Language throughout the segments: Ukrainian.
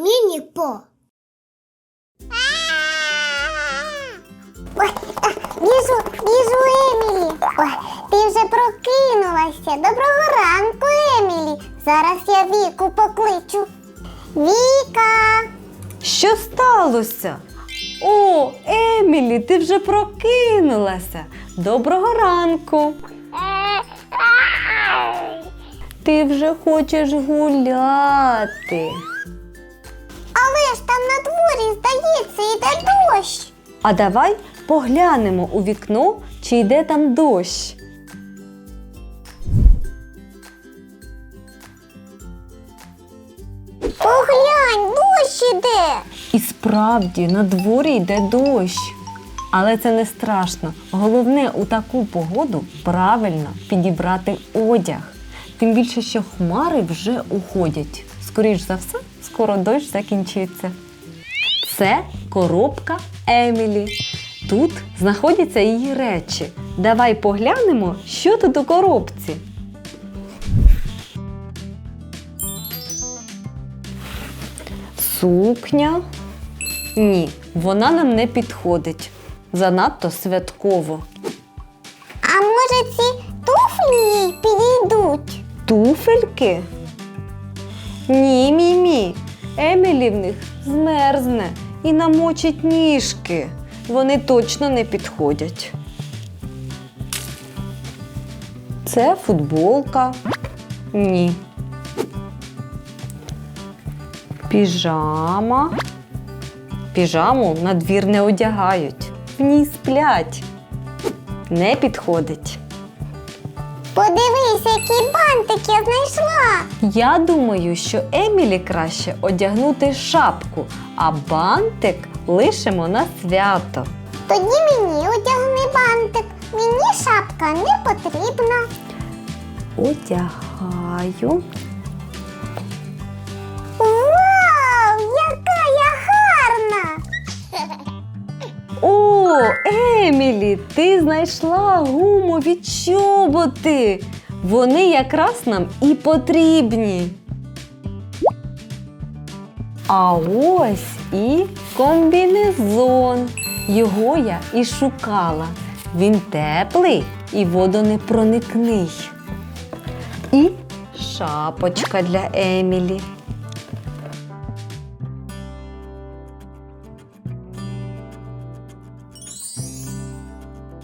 Міні-по. Біжу, біжу, Емілі. Ой, ти вже прокинулася. Доброго ранку, Емілі. Зараз я Віку покличу. Віка. Що сталося? О, Емілі, ти вже прокинулася. Доброго ранку. Ти вже хочеш гуляти. Здається, йде дощ. А давай поглянемо у вікно, чи йде там дощ. Поглянь, дощ іде. І справді на дворі йде дощ. Але це не страшно. Головне у таку погоду правильно підібрати одяг. Тим більше, що хмари вже уходять. Скоріш за все, скоро дощ закінчиться. Це коробка Емілі. Тут знаходяться її речі. Давай поглянемо, що тут у коробці. Сукня. Ні, вона нам не підходить. Занадто святково. А може ці туфлі їй підійдуть? Туфельки? Ні, мімі. Емілі в них змерзне і намочить ніжки. Вони точно не підходять. Це футболка. Ні. Піжама. Піжаму на двір не одягають. В ній сплять. Не підходить. Подивись, які бантики я знайшла. Я думаю, що Емілі краще одягнути шапку, а бантик лишимо на свято. Тоді мені одягни бантик. Мені шапка не потрібна. Одягаю. Вау, яка я гарна! О, Емілі, ти знайшла гумові чоботи. Вони якраз нам і потрібні. А ось і комбінезон. Його я і шукала. Він теплий і водонепроникний. І шапочка для Емілі.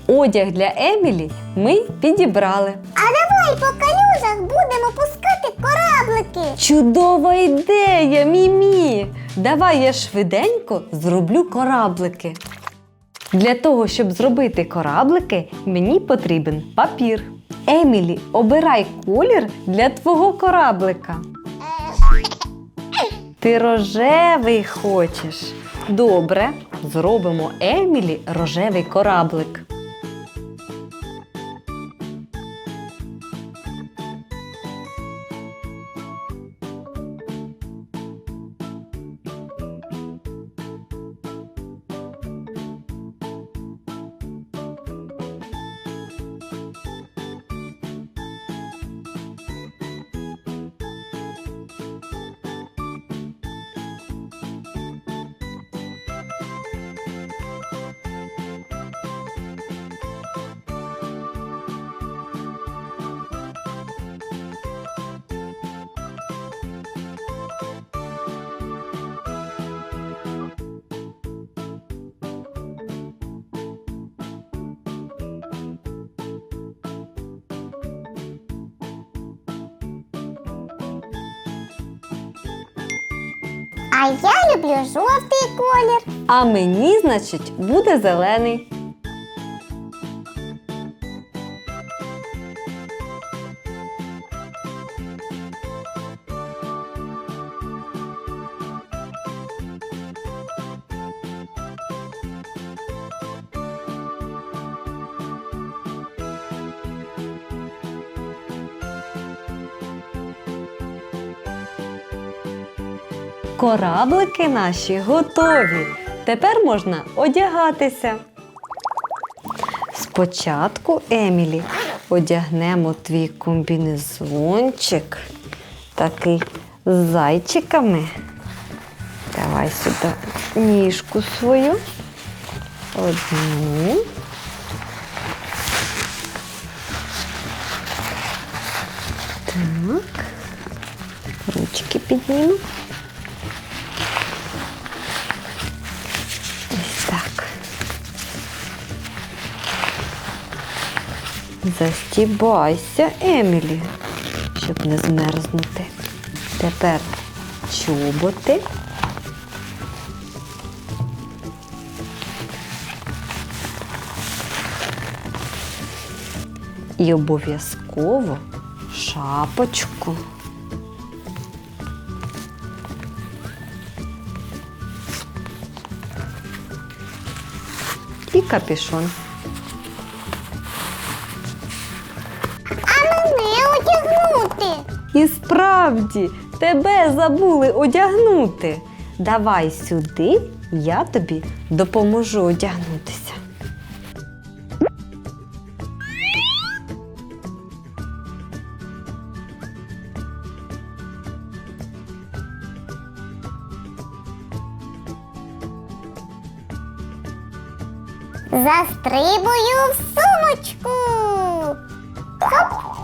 Одяг для Емілі ми підібрали. А давай по калюжах будемо пускати кораблики. Чудова ідея, Мімі! Давай я швиденько зроблю кораблики. Для того, щоб зробити кораблики, мені потрібен папір. Емілі, обирай колір для твого кораблика. Ти рожевий хочеш. Добре, зробимо Емілі рожевий кораблик. А я люблю жовтий колір. А мені, значить, буде зелений. Кораблики наші готові. Тепер можна одягатися. Спочатку, Емілі, одягнемо твій комбінезончик, такий з зайчиками. Давай сюди ніжку свою. Одну. Так. Ручки підніму. Застібайся, Емілі, щоб не змерзнути. Тепер чоботи. І обов'язково шапочку. І капюшон. І справді, тебе забули одягнути. Давай сюди, я тобі допоможу одягнутися. Застрибую в сумочку. Хоп.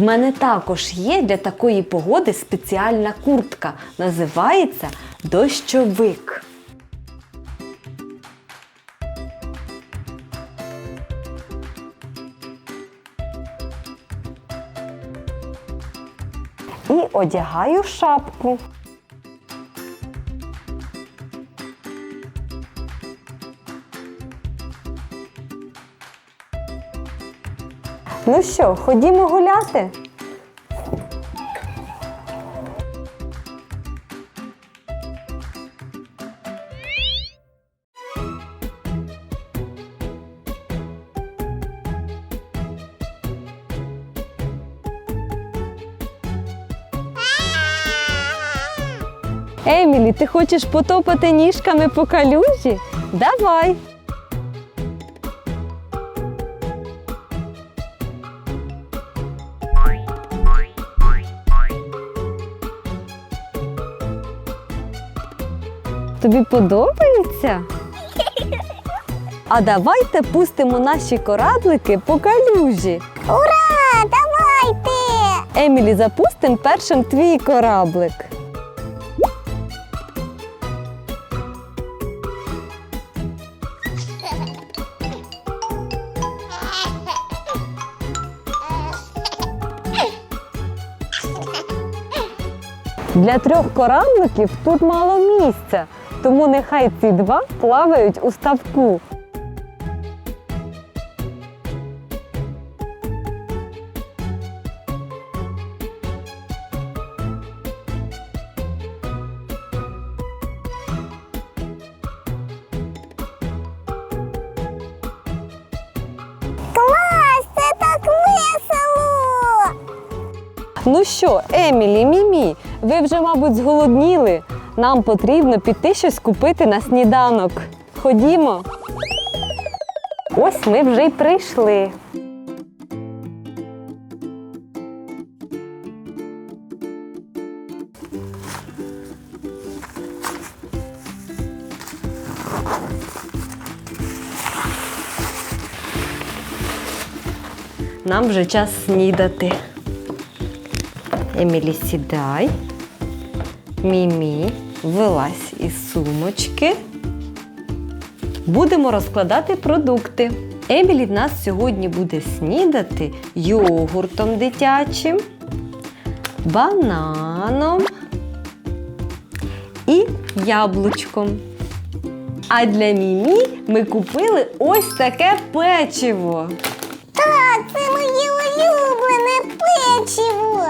В мене також є для такої погоди спеціальна куртка. Називається дощовик. І одягаю шапку. Ну що, ходімо гуляти? Емілі, ти хочеш потопати ніжками по калюжі? Давай. Тобі подобається? А давайте пустимо наші кораблики по калюжі. Ура! Давайте! Емілі, запустимо першим твій кораблик. Для трьох корабликів тут мало місця, тому нехай ці два плавають у ставку. Ну що, Емілі, Мімі, ви вже, мабуть, зголодніли. Нам потрібно піти щось купити на сніданок. Ходімо. Ось ми вже й прийшли. Нам вже час снідати. Емілі, сідай. Мімі, вилазь із сумочки. Будемо розкладати продукти. Емілі в нас сьогодні буде снідати йогуртом дитячим, бананом і яблучком. А для Мімі ми купили ось таке печиво. Так, це моє улюблене печиво.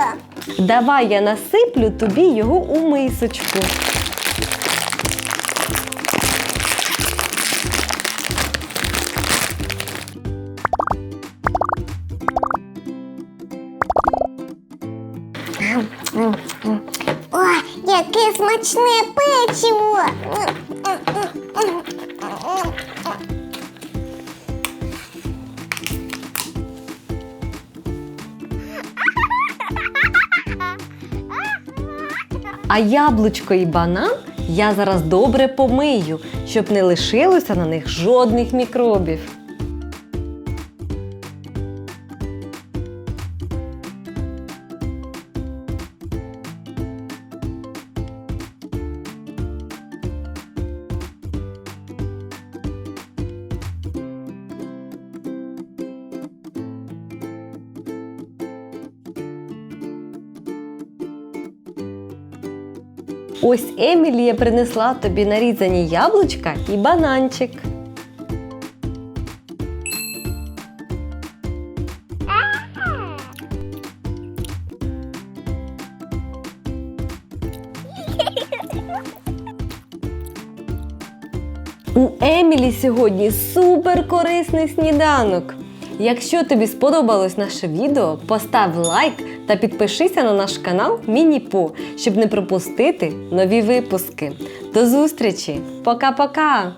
Давай я насиплю тобі його у мисочку. О, яке смачне печиво. А яблучко і банан я зараз добре помию, щоб не лишилося на них жодних мікробів. Ось Емілія принесла тобі нарізані яблучка і бананчик. У Емілі сьогодні супер корисний сніданок. Якщо тобі сподобалось наше відео, постав лайк та підпишися на наш канал Міні-По, щоб не пропустити нові випуски. До зустрічі! Пока-пока!